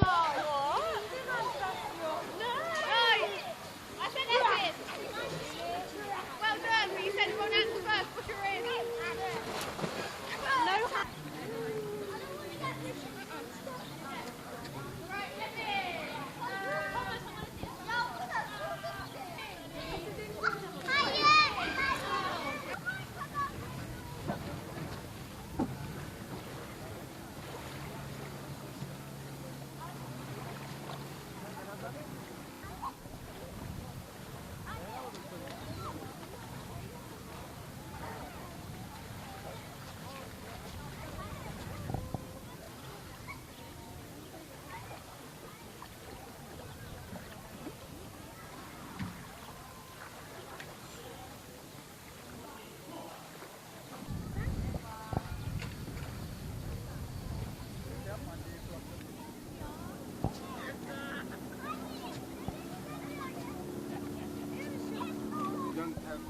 Hello.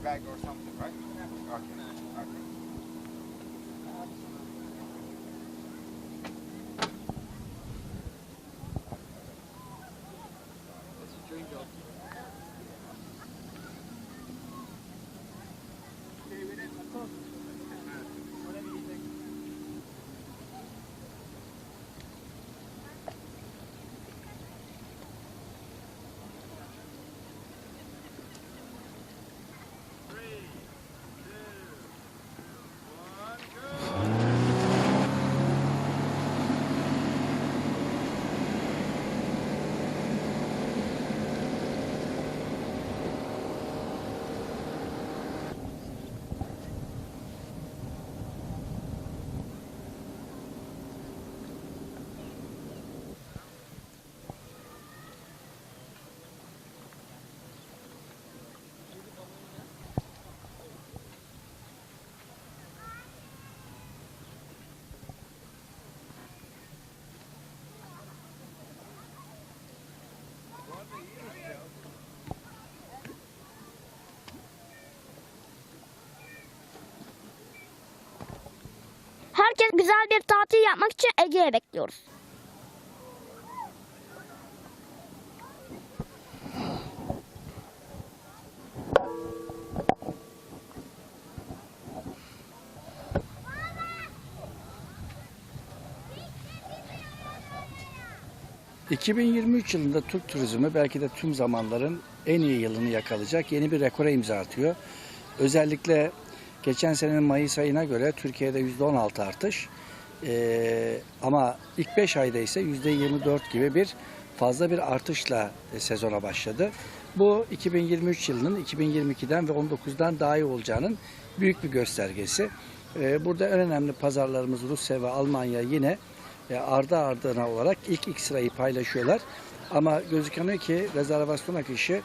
back something Herkes güzel bir tatil yapmak için Ege'ye bekliyoruz. Hı. 2023 yılında Türk turizmi belki de tüm zamanların en iyi yılını yakalayacak yeni bir rekora imza atıyor. Özellikle geçen senenin Mayıs ayına göre Türkiye'de %16 artış Ee, ama ilk 5 ayda ise %24 gibi bir fazla bir artışla e, sezona başladı. Bu 2023 yılının 2022'den ve 19'dan daha iyi olacağının büyük bir göstergesi. Ee, burada en önemli pazarlarımız Rusya ve Almanya yine e, ardı ardına olarak ilk ilk sırayı paylaşıyorlar. Ama gözüküyor ki rezervasyon akışı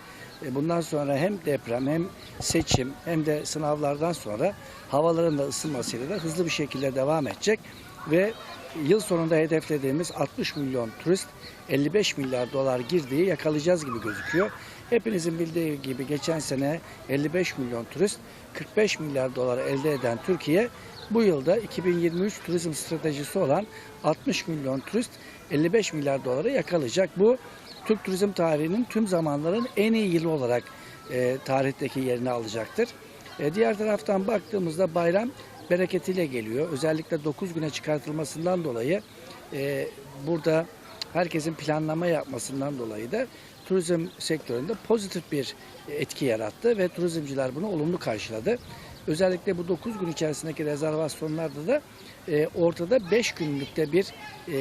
e, bundan sonra hem deprem hem seçim hem de sınavlardan sonra havaların da ısınmasıyla da hızlı bir şekilde devam edecek ve yıl sonunda hedeflediğimiz 60 milyon turist 55 milyar dolar girdiği yakalayacağız gibi gözüküyor. Hepinizin bildiği gibi geçen sene 55 milyon turist 45 milyar dolar elde eden Türkiye bu yılda 2023 turizm stratejisi olan 60 milyon turist 55 milyar dolara yakalayacak. Bu Türk turizm tarihinin tüm zamanların en iyi yılı olarak e, tarihteki yerini alacaktır. E, diğer taraftan baktığımızda bayram bereketiyle geliyor. Özellikle 9 güne çıkartılmasından dolayı e, burada herkesin planlama yapmasından dolayı da turizm sektöründe pozitif bir etki yarattı ve turizmciler bunu olumlu karşıladı. Özellikle bu 9 gün içerisindeki rezervasyonlarda da e, ortada 5 günlükte bir e,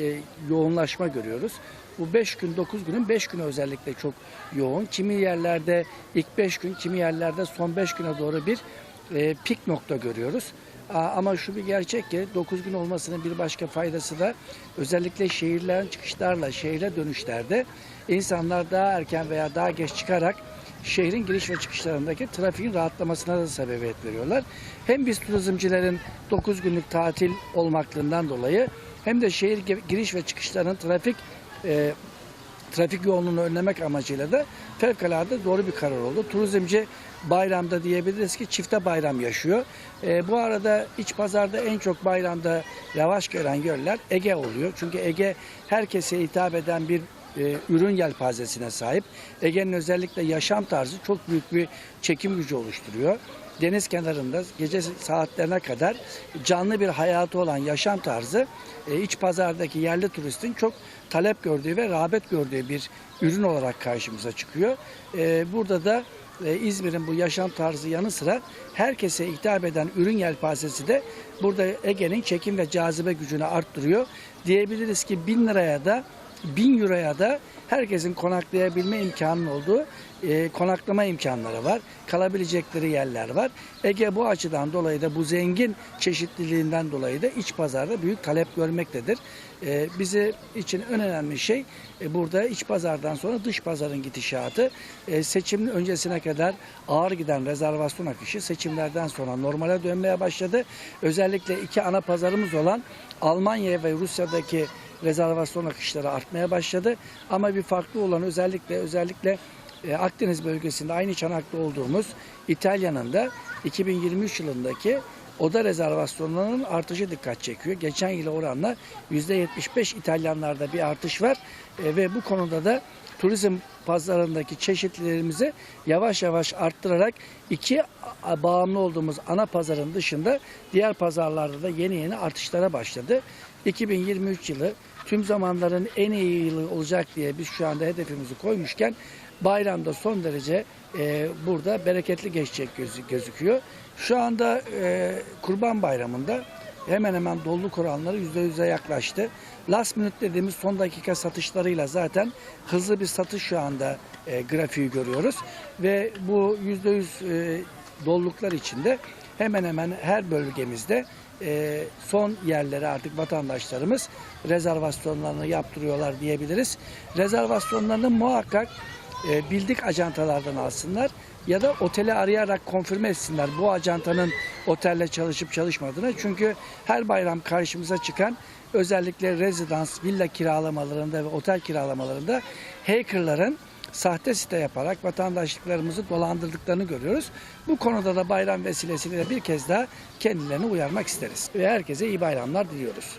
e, yoğunlaşma görüyoruz. Bu 5 gün 9 günün 5 günü özellikle çok yoğun. Kimi yerlerde ilk 5 gün, kimi yerlerde son 5 güne doğru bir e, pik nokta görüyoruz. Ama şu bir gerçek ki 9 gün olmasının bir başka faydası da özellikle şehirlerin çıkışlarla şehre dönüşlerde insanlar daha erken veya daha geç çıkarak şehrin giriş ve çıkışlarındaki trafiğin rahatlamasına da sebebiyet veriyorlar. Hem biz turizmcilerin 9 günlük tatil olmaklığından dolayı hem de şehir gi- giriş ve çıkışlarının trafik e, trafik yoğunluğunu önlemek amacıyla da fevkalade doğru bir karar oldu. Turizmci bayramda diyebiliriz ki çifte bayram yaşıyor. E, bu arada iç pazarda en çok bayramda yavaş gören yerler Ege oluyor. Çünkü Ege herkese hitap eden bir e, ürün yelpazesine sahip. Ege'nin özellikle yaşam tarzı çok büyük bir çekim gücü oluşturuyor. Deniz kenarında gece saatlerine kadar canlı bir hayatı olan yaşam tarzı e, iç pazardaki yerli turistin çok talep gördüğü ve rağbet gördüğü bir ürün olarak karşımıza çıkıyor. E, burada da e, İzmir'in bu yaşam tarzı yanı sıra herkese hitap eden ürün yelpazesi de burada Ege'nin çekim ve cazibe gücünü arttırıyor. Diyebiliriz ki 1000 liraya da 1000 euroya da herkesin konaklayabilme imkanının olduğu e, konaklama imkanları var. Kalabilecekleri yerler var. Ege bu açıdan dolayı da bu zengin çeşitliliğinden dolayı da iç pazarda büyük talep görmektedir. E, bize için en önemli şey e, burada iç pazardan sonra dış pazarın gidişatı. E, seçimin öncesine kadar ağır giden rezervasyon akışı seçimlerden sonra normale dönmeye başladı. Özellikle iki ana pazarımız olan Almanya ve Rusya'daki rezervasyon akışları artmaya başladı. Ama bir farklı olan özellikle özellikle e, Akdeniz bölgesinde aynı çanakta olduğumuz İtalya'nın da 2023 yılındaki oda rezervasyonlarının artışı dikkat çekiyor. Geçen yıla oranla %75 İtalyanlarda bir artış var E, ve bu konuda da turizm pazarındaki çeşitlilerimizi yavaş yavaş arttırarak iki bağımlı olduğumuz ana pazarın dışında diğer pazarlarda da yeni yeni artışlara başladı. 2023 yılı tüm zamanların en iyi yılı olacak diye biz şu anda hedefimizi koymuşken bayramda son derece e, burada bereketli geçecek gözü- gözüküyor. Şu anda e, Kurban Bayramı'nda hemen hemen doluluk oranları %100'e yaklaştı. Last minute dediğimiz son dakika satışlarıyla zaten hızlı bir satış şu anda e, grafiği görüyoruz. Ve bu %100 e, doluluklar içinde hemen hemen her bölgemizde e, son yerlere artık vatandaşlarımız rezervasyonlarını yaptırıyorlar diyebiliriz. Rezervasyonlarını muhakkak e, bildik ajantalardan alsınlar ya da oteli arayarak konfirme etsinler bu ajantanın otelle çalışıp çalışmadığını. Çünkü her bayram karşımıza çıkan özellikle rezidans, villa kiralamalarında ve otel kiralamalarında hackerların sahte site yaparak vatandaşlıklarımızı dolandırdıklarını görüyoruz. Bu konuda da bayram vesilesiyle bir kez daha kendilerini uyarmak isteriz. Ve herkese iyi bayramlar diliyoruz.